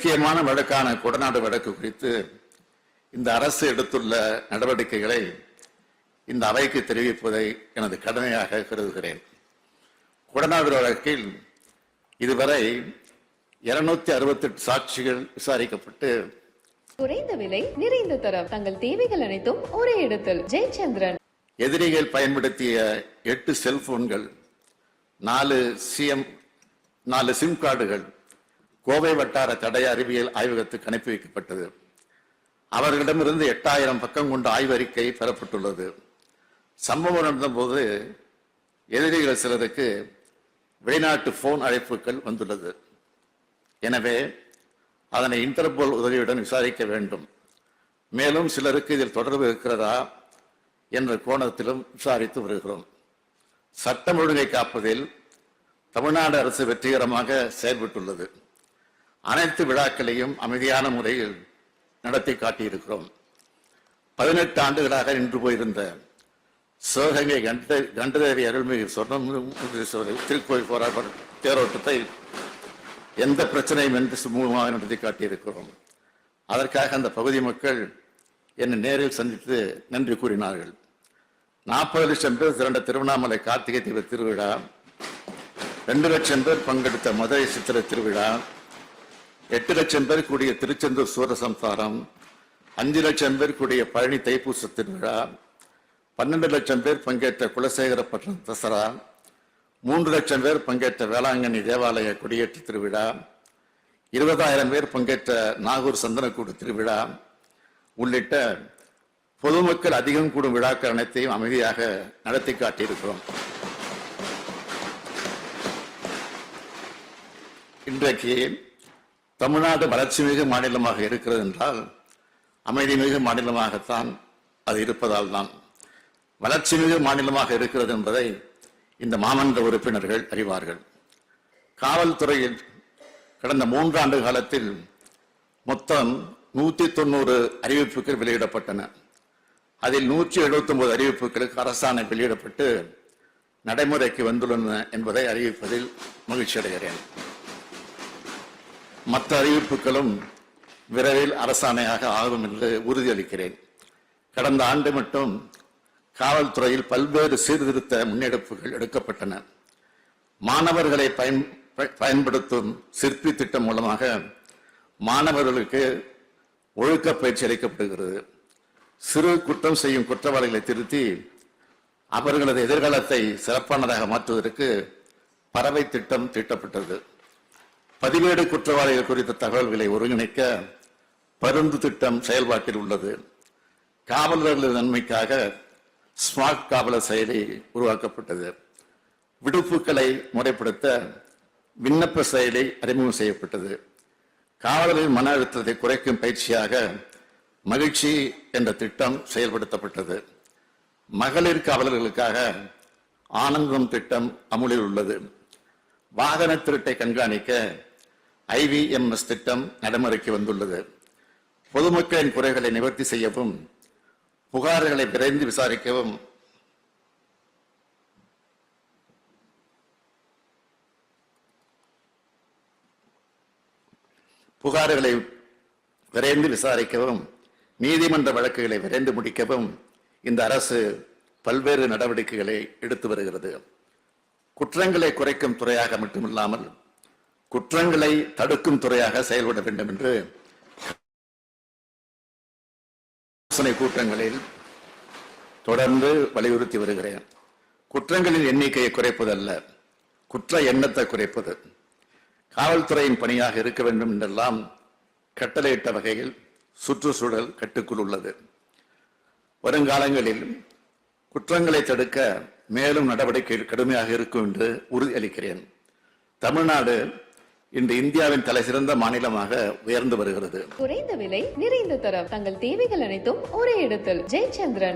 முக்கியமான வழக்கான கொடநாடு வழக்கு குறித்து இந்த அரசு எடுத்துள்ள நடவடிக்கைகளை இந்த அவைக்கு தெரிவிப்பதை எனது கடமையாக கருதுகிறேன். கொடநாடு வழக்கில் இதுவரை இருநூத்தி அறுபத்தெட்டு சாட்சிகள் விசாரிக்கப்பட்டு குறைந்த விலை நிறைந்த தரம் தங்கள் தேவைகள் அனைத்தும் ஒரே இடத்தில். ஜெயச்சந்திரன். எதிரிகள் பயன்படுத்திய எட்டு செல்போன்கள் நாலு சிஎம் நாலு சிம் கார்டுகள் கோவை வட்டார தடய அறிவியல் ஆய்வகத்துக்கு அனுப்பி வைக்கப்பட்டது. அவர்களிடமிருந்து எட்டாயிரம் பக்கம் கொண்ட ஆய்வறிக்கை பெறப்பட்டுள்ளது. சம்பவம் நடந்தபோது எதிரிகள் சிலருக்கு வெளிநாட்டு போன் அழைப்புகள் வந்துள்ளது. எனவே அதனை இன்டர்போல் உதவியுடன் விசாரிக்க வேண்டும். மேலும் சிலருக்கு இதில் தொடர்பு இருக்கிறதா என்ற கோணத்திலும் விசாரித்து வருகிறோம். சட்டம் ஒழுங்கை காப்பதில் தமிழ்நாடு அரசு வெற்றிகரமாக செயல்பட்டுள்ளது. அனைத்து விழாக்களையும் அமைதியான முறையில் நடத்தி காட்டியிருக்கிறோம். பதினெட்டு ஆண்டுகளாக நின்று போயிருந்த சிவகங்கை கண்ட கண்டதேவி அருள்மிகு சொர்ணமுகேஸ்வரர் திருக்கோயில் போராட்ட தேரோட்டத்தை எந்த பிரச்சனையும் என்று சுமூகமாக நடத்தி காட்டியிருக்கிறோம். அதற்காக அந்த பகுதி மக்கள் என்னை நேரில் சந்தித்து நன்றி கூறினார்கள். நாற்பது லட்சம் பேர் திரண்ட திருவண்ணாமலை கார்த்திகை தீப திருவிழா ரெண்டு லட்சம் பேர் பங்கெடுத்த மதுரை சித்திர திருவிழா எட்டு லட்சம் பேர் கூடிய திருச்செந்தூர் சூரசம்சாரம் அஞ்சு லட்சம் பேர் கூடிய பழனி தைப்பூச திருவிழா பன்னெண்டு லட்சம் பேர் பங்கேற்ற குலசேகரப்பட்டினம் தசரா மூன்று லட்சம் பேர் பங்கேற்ற வேளாங்கண்ணி தேவாலய கொடியேற்ற திருவிழா இருபதாயிரம் பேர் பங்கேற்ற நாகூர் சந்தனக்கூடு திருவிழா உள்ளிட்ட பொதுமக்கள் அதிகம் கூடும் விழாக்கள் அனைத்தையும் அமைதியாக நடத்தி காட்டியிருக்கிறோம். இன்றைக்கு தமிழ்நாடு வளர்ச்சி மிகு மாநிலமாக இருக்கிறது என்றால் அமைதி மிகு மாநிலமாகத்தான் அது இருப்பதால் தான். வளர்ச்சி மிகு மாநிலமாக இருக்கிறது என்பதை இந்த மாமன்ற உறுப்பினர்கள் அறிவார்கள். காவல்துறையில் கடந்த மூன்றாண்டு காலத்தில் மொத்தம் நூற்றி தொண்ணூறு அறிவிப்புகள் வெளியிடப்பட்டன. அதில் நூற்றி எழுபத்தி ஒன்பது அறிவிப்புகளுக்கு அரசாணை வெளியிடப்பட்டு நடைமுறைக்கு வந்துள்ளன என்பதை அறிவிப்பதில் மகிழ்ச்சி அடைகிறேன் மற்ற அறிவிப்புகளும் விரைவில் அரசாணையாக ஆகும் என்று உறுதியளிக்கிறேன். கடந்த ஆண்டு மட்டும் காவல்துறையில் பல்வேறு சீர்திருத்த முன்னெடுப்புகள் எடுக்கப்பட்டன. மாணவர்களை பயன் ப- பயன்படுத்தும் சிற்பி திட்டம் மூலமாக மாணவர்களுக்கு ஒழுக்க பயிற்சி அளிக்கப்படுகிறது. சிறு குற்றம் செய்யும் குற்றவாளிகளை திருத்தி அவர்களது எதிர்காலத்தை சிறப்பானதாக மாற்றுவதற்கு பறவை திட்டம் தீட்டப்பட்டது. பதிவேடு குற்றவாளிகள் குறித்த தகவல்களை ஒருங்கிணைக்க பருந்து திட்டம் செயல்பாட்டில் உள்ளது. காவலர்களின் நன்மைக்காக ஸ்மார்ட் காவலர் செயலி உருவாக்கப்பட்டது. விடுப்புகளை முறைப்படுத்த விண்ணப்ப செயலி அறிமுகம் செய்யப்பட்டது. காவலரின் மன அழுத்தத்தை குறைக்கும் பயிற்சியாக மகிழ்ச்சி என்ற திட்டம் செயல்படுத்தப்பட்டது. மகளிர் காவலர்களுக்காக ஆனந்தம் திட்டம் அமுலில் உள்ளது. வாகன திருட்டை கண்காணிக்க ஐவிஎம்எஸ் திட்டம் நடைமுறைக்கு வந்துள்ளது. பொதுமக்களின் குறைகளை நிவர்த்தி செய்யவும் புகார்களை விரைந்து விசாரிக்கவும். புகார்களை விரைந்து விசாரிக்கவும் நீதிமன்ற வழக்குகளை விரைந்து முடிக்கவும் இந்த அரசு பல்வேறு நடவடிக்கைகளை எடுத்து வருகிறது. குற்றங்களை குறைக்கும் துறையாக மட்டுமில்லாமல் குற்றங்களை தடுக்கும் துறையாக செயல்பட வேண்டும் என்று ஆலோசனை கூட்டங்களில் தொடர்ந்து வலியுறுத்தி வருகிறேன். குற்றங்களின் எண்ணிக்கையை குறைப்பதல்ல குற்ற எண்ணத்தை குறைப்பது. காவல்துறையின் பணியாக இருக்க வேண்டும் என்றெல்லாம் கட்டளையிட்ட வகையில் சுற்றுச்சூழல் கட்டுக்குள் உள்ளது. வருங்காலங்களில் குற்றங்களை தடுக்க மேலும் நடவடிக்கைகள் கடுமையாக இருக்கும் என்று உறுதியளிக்கிறேன். தமிழ்நாடு இன்று இந்தியாவின் தலை சிறந்த மாநிலமாக உயர்ந்து வருகிறது. குறைந்த விலை நிறைந்த தரம். தங்கள் தேவைகள் அனைத்தும் ஒரே இடத்தில். ஜெயச்சந்திரன்.